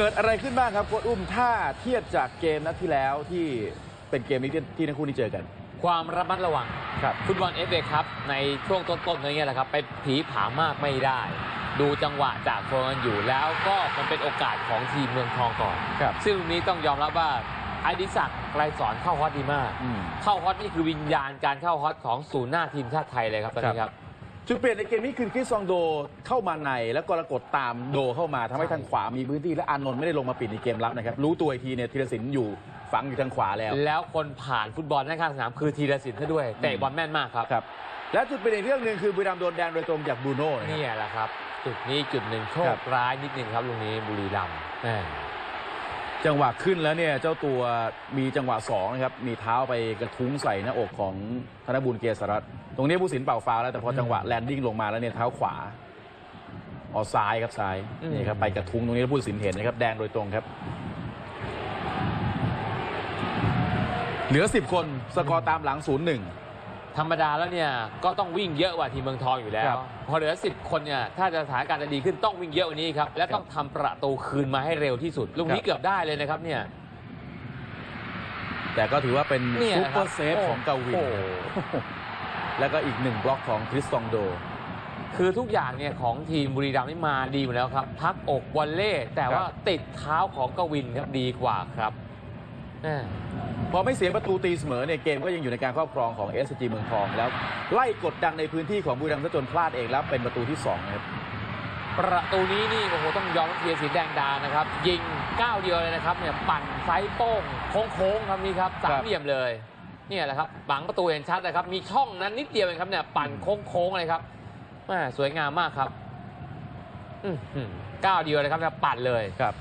เกิดอะไรขึ้นบ้างครับโค้ชอุ้มถ้าเทียบจากเกมนัดที่แล้วที่เป็นเกมนี้ที่ที่ทั้งคู่นี้เจอกัน ความระมัดระวังครับฟุตบอลเอฟเอครับในช่วงต้นๆอย่างเงี้ยแหละครับไปผีผามากไม่ได้ ดูจังหวะจากโคนอยู่แล้วก็มันเป็นโอกาสของทีมเมืองทองก่อน ครับ ซึ่งตรงนี้ต้องยอมรับว่าไอดิศักดิ์ไกรสอนเข้าฮอตดีมาก อืม เข้าฮอตนี่คือวิญญาณการเข้าฮอตของศูนย์หน้าทีมชาติไทยเลยครับตอนนี้ครับ จุดเปลี่ยนในเกมนี้คือคริสซองโดเข้ามาในแล้วกรกฎตามโดเข้ามาทำให้ใช่ทางขวามีพื้นที่และอานนท์ไม่ได้ลงมาปิดในเกมรับนะครับ รู้ตัวอีกทีเนี่ยธีรศิลป์อยู่ฝังอยู่ทางขวาแล้ว แล้วคนผ่านฟุตบอลด้านข้างสนามคือธีรศิลป์ซะด้วยเตะบอลแม่นมากครับ ครับ และจุดเปลี่ยนอีกเรื่องหนึ่งคือบุรีรัมย์โดนแดงโดยตรงจากบรูโน่นะครับ นี่แหละครับ จุดนี้จุดหนึ่งโชครัคบร้ายนิดหนึ่งครับลุงนี้บุรีรัมย์แม่ จังหวะขึ้นแล้วเนี่ยเจ้าตัวมีจังหวะสองนะครับมีเท้าไปกระทุ้งใส่หน้าอกของธนบุญเกษรัตตรงนี้ผู้สินเป่าฟาวแล้วแต่พอจังหวะแลนดิ้งลงมาแล้วเนี่ยเท้าขวาออซ้ายครับซ้ายนี่ครับไปกระทุ้งตรงนี้แล้วผู้สินเห็นนะครับแดงโดยตรงครับ เหลือ 10 คนสกอร์ตามหลัง 0-1 ธรรมดาแล้วเนี่ยก็ต้องวิ่งเยอะกว่าทีมเมืองทองอยู่แล้ควรับพอเหลือ 10 คนเนี่ยถ้าจะสถานการณ์จะดีขึ้นต้องวิ่งเยอะกว่านี้ครับ และต้องทำประตูคืนมาให้เร็วที่สุด ลูกนี้ครับ เกือบได้เลยนะครับเนี่ย แต่ก็ถือว่าเป็นเนี่ยซุปนะเปคอรับร์เซฟของกาวินโอ้โห แล้วก็อีกหนึ่งบล็อกของคริสตองโด คือทุกอย่างเนี่ยของทีมบุรีรัมย์นี่มาดีอยู่แล้วครับ พักอกวอลเล่แต่ว่าครับ ติดเท้าของกวินครับดีกว่าครับแม่ พอไม่เสียประตูตีเสมอเนี่ยเกมก็ยังอยู่ในการครอบครองของ s อ g เมืองทองแล้ว ไล่กดดันในพื้นที่ของบุรีรัมย์ซะจนพลาดเองแล้วเป็นประตูที่2นะครับประตูนี้นี่โอ้โหต้องยอมเทียร์สีแดงดานะครับ ยิงก้าวเดียวเลยนะครับเนี่ยปั่นไซส์โป้งโค้งๆครับนี่ครับสาครัมบเหลี่ยมเลยเนี่ยแหละครับบังประตูเห็นชัดนะครับ มีช่องนั้นนิดเดียวเองครับเนี่ยปั่นโค้งๆเลยครับแม่สวยงามมากครับอื้อหือก้าวเดียวเลยครับเนี่ยปั่นเลยครับ